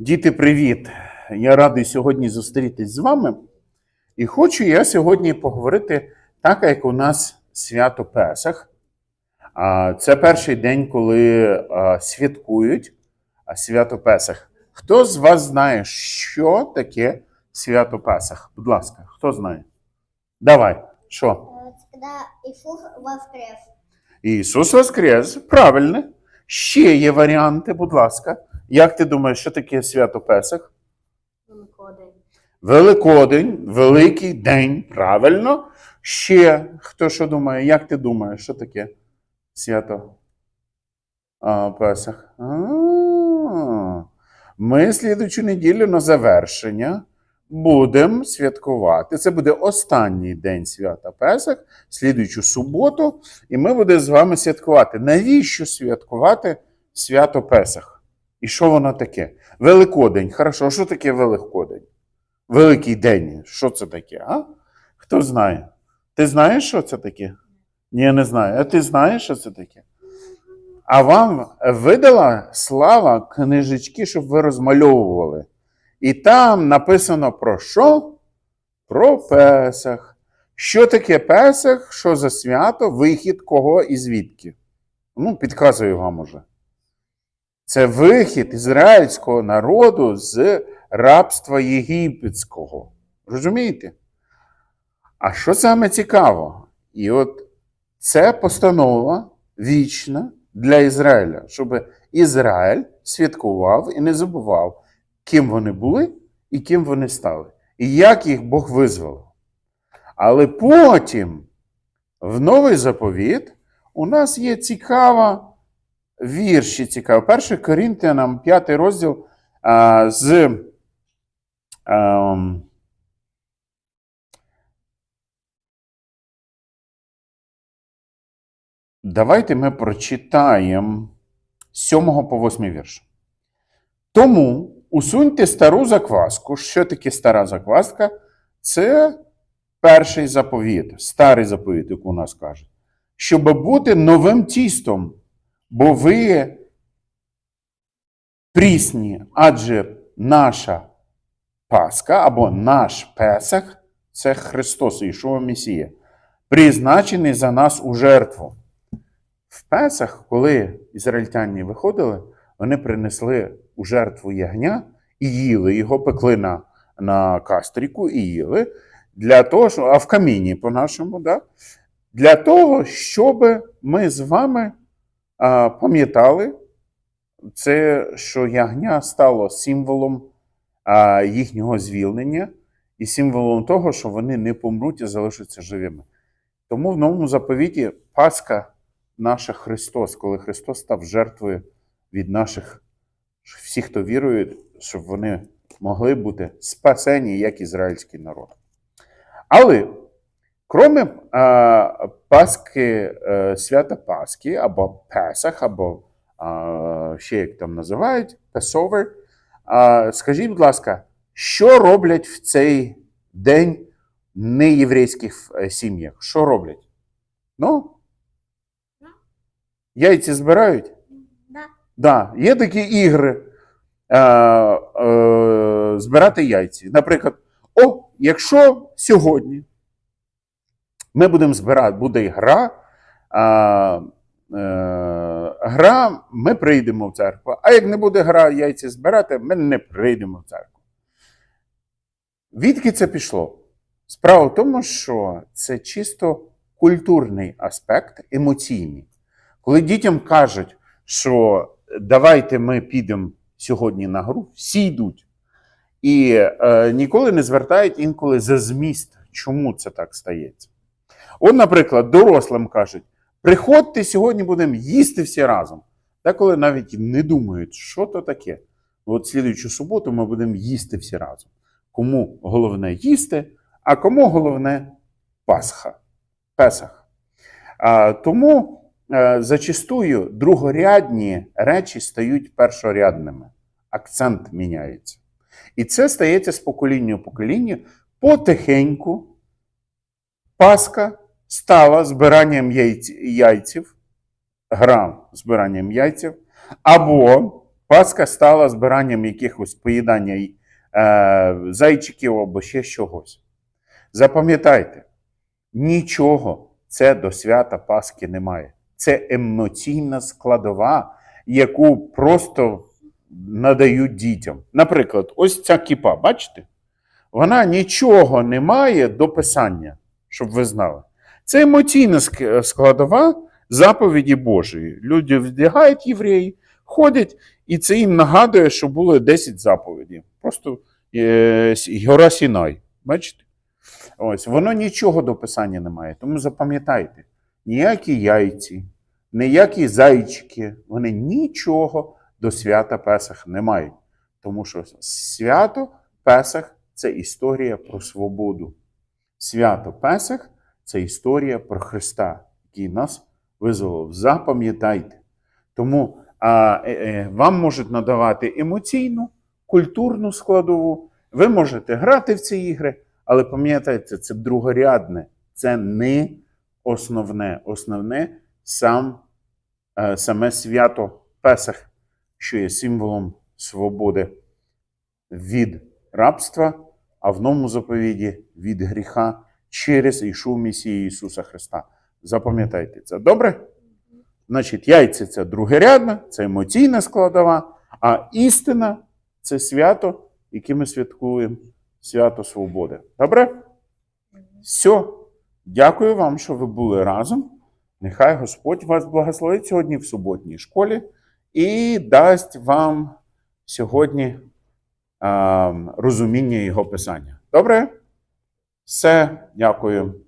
Діти, привіт! Я радий сьогодні зустрітись з вами. І хочу я сьогодні поговорити так, як у нас свято Песах. Це перший день, коли святкують свято Песах. Хто з вас знає, що таке свято Песах? Будь ласка, хто знає? Давай, що? Э, Это когда воскрес. Ісус Воскрес, правильно. Ще є варіанти, будь ласка. Як ти думаєш, що таке свято Песах? Великодень. Великодень, Великий день, правильно. Ще хто що думає? Як ти думаєш, що таке свято а, Песах? А, Ми слідучу неділю на завершення будемо святкувати. Це буде останній день свята Песах, слідуючу суботу, і ми будемо з вами святкувати. Навіщо святкувати свято Песах? І що воно таке? Великодень. Хорошо, що таке Великодень? Великий день. Що це таке? А? Хто знає? Ти знаєш, що це таке? Ні, я не знаю. А ти знаєш, що це таке? А вам видала слава книжечки, щоб ви розмальовували. І там написано про що? Про Песах. Що таке Песах? Що за свято? Вихід кого і звідки? Ну, підказую вам уже. Це вихід ізраїльського народу з рабства єгипетського. Розумієте? А що саме цікаво? І от це постанова вічна для Ізраїля, щоб Ізраїль святкував і не забував, ким вони були і ким вони стали, і як їх Бог визволив. Але потім, в новий заповіт, у нас є цікава вірші цікаві. Перший Корінтянам, п'ятий розділ а, з. ем, Давайте ми прочитаємо 7 по 8 вірш. Тому усуньте стару закваску. Що таке стара закваска? Це перший заповіт, старий заповіт, як у нас кажуть, щоб бути новим тістом, бо ви прісні, адже наша Пасха або наш Песах це Христос, Ішова Месія, призначений за нас у жертву. В Песах, коли ізраїльтяні виходили, вони принесли у жертву ягня і їли його, пекли на, на кастріку і їли, для того, що, а в каміні по-нашому, да? для того, щоб ми з вами пам'ятали, це, що ягня стало символом їхнього звільнення і символом того, що вони не помруть і залишаться живими. Тому в новому заповіті Пасха наша Христос, коли Христос став жертвою від наших всіх, хто вірує, щоб вони могли бути спасені як ізраїльський народ. Але кроме а, Пасхи, е, свята Пасхи, або Песах, або а, ще як там називають, Passover, а, скажіть, будь ласка, що роблять в цей день неєврейських е, сім'ях? Що роблять? Ну, яйці збирають? Да. Да, є такі ігри е, е, збирати яйці. Наприклад, о, якщо сьогодні ми будемо збирати, буде гра, е, е, гра, ми прийдемо в церкву. А як не буде гра яйці збирати, ми не прийдемо в церкву. Відки це пішло? Справа в тому, що це чисто культурний аспект, емоційний. Коли дітям кажуть, що давайте ми підемо сьогодні на гру, всі йдуть. І е, ніколи не звертають інколи за зміст, чому це так стається. От, наприклад, дорослим кажуть: приходьте сьогодні будемо їсти всі разом. Деколи навіть не думають, що то таке. От слідуючу суботу ми будемо їсти всі разом. Кому головне їсти, а кому головне Пасха. Песах. А, тому е, зачастую другорядні речі стають першорядними. Акцент міняється. І це стається з покоління в покоління. Потихеньку Пасха стала збиранням яйців, гра збиранням яйців, або Пасха стала збиранням якихось поїдання е, зайчиків або ще чогось. Запам'ятайте, нічого це до свята Пасхи немає. Це емоційна складова, яку просто надають дітям. Наприклад, ось ця кіпа, бачите? Вона нічого не має до писання, щоб ви знали. Це емоційна складова заповіді Божої. Люди вдягають євреї, ходять, і це їм нагадує, що було 10 заповідей. Просто е, гора Сінай. Бачите? Ось, воно нічого до писання не має. Тому запам'ятайте, ніякі яйці, ніякі зайчики, вони нічого до свята Песах не мають. Тому що свято Песах це історія про свободу. Свято Песах це історія про Христа, який нас визволив. Запам'ятайте. Тому а, е, е, вам можуть надавати емоційну, культурну складову. Ви можете грати в ці ігри, але пам'ятайте, це другорядне, це не основне. Основне сам, е, саме свято Песах, що є символом свободи від рабства, а в новому заповіді від гріха через Ішу Месію Ісуса Христа. Запам'ятайте це. Добре? Значить, яйця це другорядна, це емоційна складова, а істина це свято, яке ми святкуємо, свято свободи. Добре? Все. Дякую вам, що ви були разом. Нехай Господь вас благословить сьогодні в суботній школі і дасть вам сьогодні а, розуміння Його Писання. Добре? Все, дякую.